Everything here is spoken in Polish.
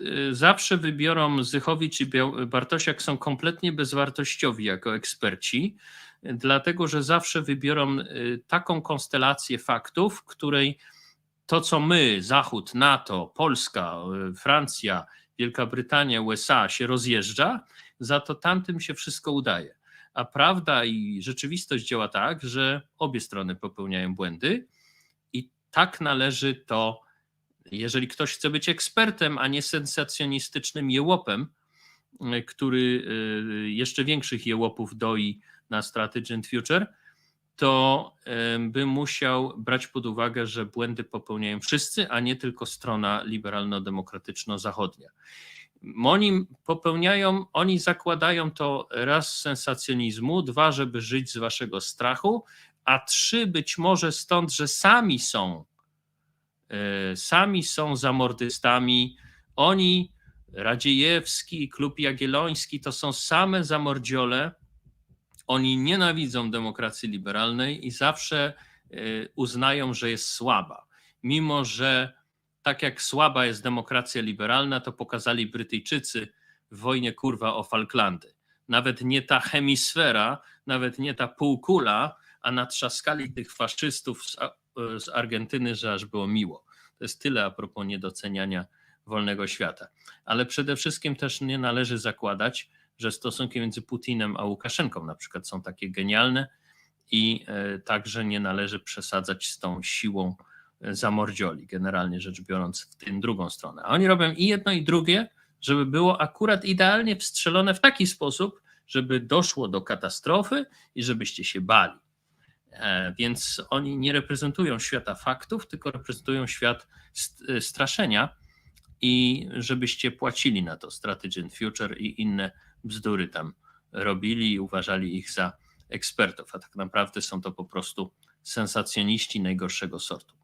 y, zawsze wybiorą Zychowicz i Bartosiak są kompletnie bezwartościowi jako eksperci, dlatego że zawsze wybiorą y, taką konstelację faktów, której to, co my, Zachód, NATO, Polska, y, Francja, Wielka Brytania, USA się rozjeżdża, za to tamtym się wszystko udaje. A prawda i rzeczywistość działa tak, że obie strony popełniają błędy i tak należy to, jeżeli ktoś chce być ekspertem, a nie sensacjonistycznym jełopem, y, który y, jeszcze większych jełopów doi na Strategy and Future, to em, by musiał brać pod uwagę, że błędy popełniają wszyscy, a nie tylko strona liberalno-demokratyczno-zachodnia. Oni popełniają, oni zakładają to raz sensacjonizmu, dwa, żeby żyć z waszego strachu, a trzy być może stąd, że sami są, e, sami są zamordystami. Oni, Radziejewski, Klub Jagielloński, to są same zamordziole, oni nienawidzą demokracji liberalnej i zawsze y, uznają, że jest słaba. Mimo, że tak jak słaba jest demokracja liberalna, to pokazali Brytyjczycy w wojnie kurwa o Falklandy. Nawet nie ta hemisfera, nawet nie ta półkula, a natrzaskali tych faszystów z, z Argentyny, że aż było miło. To jest tyle a propos niedoceniania wolnego świata. Ale przede wszystkim też nie należy zakładać, że stosunki między Putinem a Łukaszenką na przykład są takie genialne i e, także nie należy przesadzać z tą siłą e, zamordzioli, generalnie rzecz biorąc, w tę drugą stronę. A oni robią i jedno, i drugie, żeby było akurat idealnie wstrzelone w taki sposób, żeby doszło do katastrofy i żebyście się bali. E, Więc oni nie reprezentują świata faktów, tylko reprezentują świat e, straszenia i żebyście płacili na to Strategy and Future i inne bzdury tam robili i uważali ich za ekspertów, a tak naprawdę są to po prostu sensacjoniści najgorszego sortu.